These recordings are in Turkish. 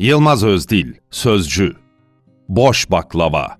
Yılmaz Özdil, Sözcü Boş baklava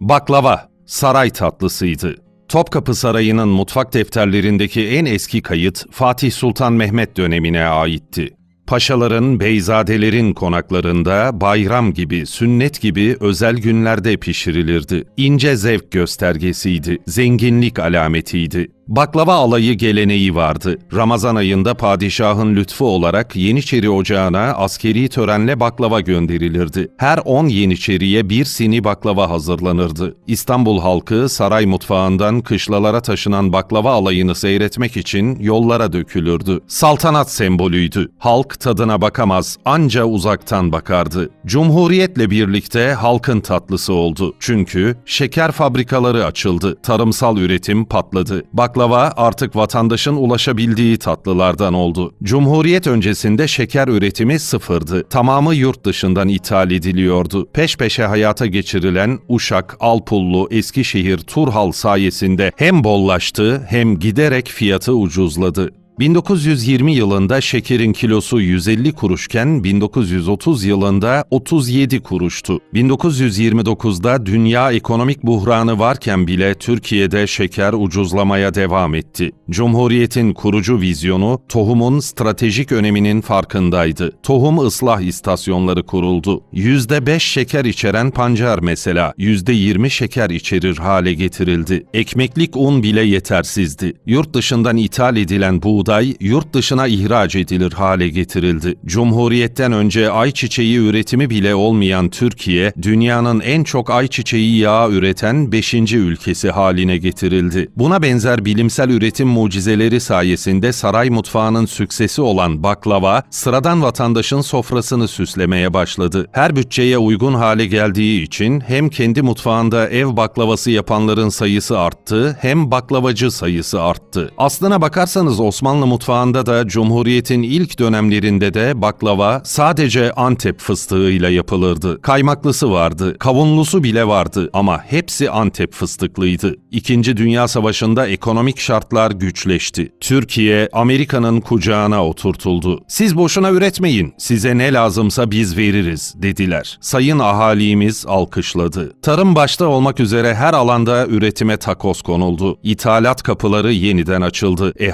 Baklava, saray tatlısıydı. Topkapı Sarayı'nın mutfak defterlerindeki en eski kayıt Fatih Sultan Mehmet dönemine aitti. Paşaların, beyzadelerin konaklarında bayram gibi, sünnet gibi özel günlerde pişirilirdi. İnce zevk göstergesiydi, zenginlik alametiydi. Baklava alayı geleneği vardı. Ramazan ayında padişahın lütfu olarak Yeniçeri Ocağı'na askeri törenle baklava gönderilirdi. Her 10 Yeniçeriye bir sini baklava hazırlanırdı. İstanbul halkı saray mutfağından kışlalara taşınan baklava alayını seyretmek için yollara dökülürdü. Saltanat sembolüydü. Halk tadına bakamaz, anca uzaktan bakardı. Cumhuriyetle birlikte halkın tatlısı oldu. Çünkü şeker fabrikaları açıldı. Tarımsal üretim patladı. Baklava artık vatandaşın ulaşabildiği tatlılardan oldu. Cumhuriyet öncesinde şeker üretimi sıfırdı. Tamamı yurt dışından ithal ediliyordu. Peş peşe hayata geçirilen Uşak, Alpullu, Eskişehir, Turhal sayesinde hem bollaştı hem giderek fiyatı ucuzladı. 1920 yılında şekerin kilosu 150 kuruşken 1930 yılında 37 kuruştu. 1929'da dünya ekonomik buhranı varken bile Türkiye'de şeker ucuzlamaya devam etti. Cumhuriyetin kurucu vizyonu tohumun stratejik öneminin farkındaydı. Tohum ıslah istasyonları kuruldu. %5 şeker içeren pancar mesela %20 şeker içerir hale getirildi. Ekmeklik un bile yetersizdi. Yurt dışından ithal edilen buğday yurt dışına ihraç edilir hale getirildi. Cumhuriyetten önce ayçiçeği üretimi bile olmayan Türkiye, dünyanın en çok ayçiçeği yağı üreten 5. ülkesi haline getirildi. Buna benzer bilimsel üretim mucizeleri sayesinde saray mutfağının süksesi olan baklava, sıradan vatandaşın sofrasını süslemeye başladı. Her bütçeye uygun hale geldiği için hem kendi mutfağında ev baklavası yapanların sayısı arttı, hem baklavacı sayısı arttı. Aslına bakarsanız Osmanlı mutfağında da Cumhuriyet'in ilk dönemlerinde de baklava sadece Antep fıstığıyla yapılırdı. Kaymaklısı vardı, kavunlusu bile vardı ama hepsi Antep fıstıklıydı. İkinci Dünya Savaşı'nda ekonomik şartlar güçleşti. Türkiye, Amerika'nın kucağına oturtuldu. Siz boşuna üretmeyin, size ne lazımsa biz veririz dediler. Sayın ahalimiz alkışladı. Tarım başta olmak üzere her alanda üretime takoz konuldu. İthalat kapıları yeniden açıldı. E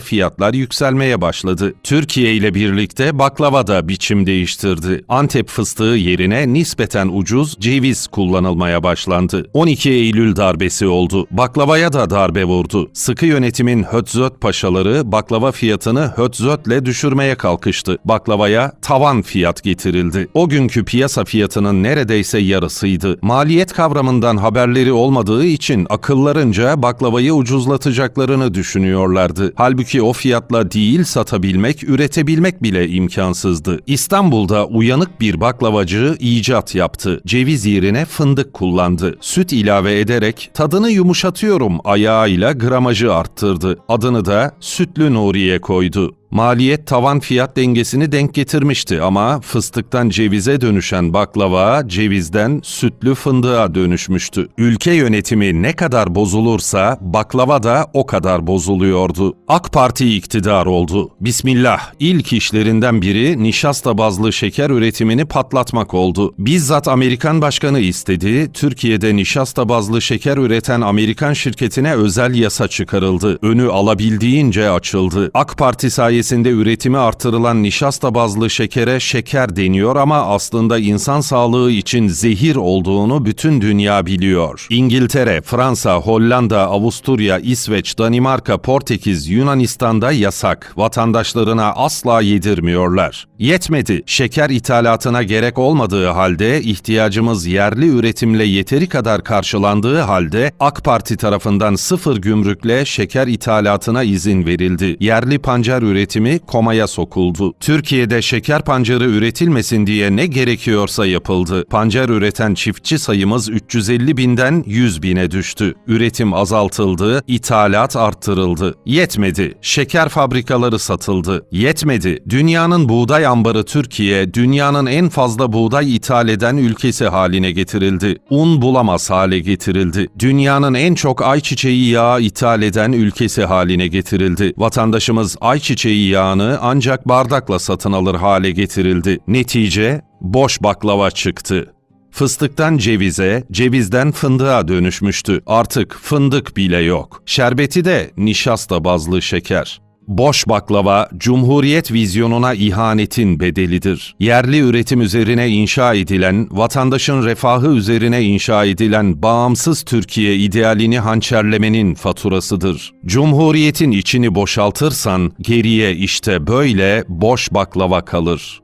fiyatlar yükselmeye başladı. Türkiye ile birlikte baklava da biçim değiştirdi. Antep fıstığı yerine nispeten ucuz ceviz kullanılmaya başlandı. 12 Eylül darbesi oldu. Baklavaya da darbe vurdu. Sıkı yönetimin Hötzöt paşaları baklava fiyatını Hötzöt'le düşürmeye kalkıştı. Baklavaya tavan fiyat getirildi. O günkü piyasa fiyatının neredeyse yarısıydı. Maliyet kavramından haberleri olmadığı için akıllarınca baklavayı ucuzlatacaklarını düşünüyorlardı. Halbuki o fiyatla değil satabilmek, üretebilmek bile imkansızdı. İstanbul'da uyanık bir baklavacı icat yaptı. Ceviz yerine fındık kullandı. Süt ilave ederek tadını yumuşatıyorum ayağıyla gramajı arttırdı. Adını da Sütlü Nuriye koydu. Maliyet tavan fiyat dengesini denk getirmişti ama fıstıktan cevize dönüşen baklava cevizden sütlü fındığa dönüşmüştü. Ülke yönetimi ne kadar bozulursa baklava da o kadar bozuluyordu. AK Parti iktidar oldu. Bismillah ilk işlerinden biri nişasta bazlı şeker üretimini patlatmak oldu. Bizzat Amerikan başkanı istedi. Türkiye'de nişasta bazlı şeker üreten Amerikan şirketine özel yasa çıkarıldı. Önü alabildiğince açıldı. AK Parti sayesinde sayesinde üretimi artırılan nişasta bazlı şekere şeker deniyor ama aslında insan sağlığı için zehir olduğunu bütün dünya biliyor. İngiltere, Fransa, Hollanda, Avusturya, İsveç, Danimarka, Portekiz, Yunanistan'da yasak. Vatandaşlarına asla yedirmiyorlar. Yetmedi. Şeker ithalatına gerek olmadığı halde ihtiyacımız yerli üretimle yeteri kadar karşılandığı halde AK Parti tarafından sıfır gümrükle şeker ithalatına izin verildi. Yerli pancar üretimi üretimi komaya sokuldu. Türkiye'de şeker pancarı üretilmesin diye ne gerekiyorsa yapıldı. Pancar üreten çiftçi sayımız 350 binden 100 bine düştü. Üretim azaltıldı, ithalat arttırıldı. Yetmedi. Şeker fabrikaları satıldı. Yetmedi. Dünyanın buğday ambarı Türkiye, dünyanın en fazla buğday ithal eden ülkesi haline getirildi. Un bulamaz hale getirildi. Dünyanın en çok ayçiçeği yağı ithal eden ülkesi haline getirildi. Vatandaşımız ayçiçeği yağını ancak bardakla satın alır hale getirildi. Netice Boş baklava çıktı. Fıstıktan cevize, cevizden fındığa dönüşmüştü. Artık fındık bile yok. Şerbeti de nişasta bazlı şeker. Boş baklava, Cumhuriyet vizyonuna ihanetin bedelidir. Yerli üretim üzerine inşa edilen, vatandaşın refahı üzerine inşa edilen bağımsız Türkiye idealini hançerlemenin faturasıdır. Cumhuriyetin içini boşaltırsan geriye işte böyle boş baklava kalır.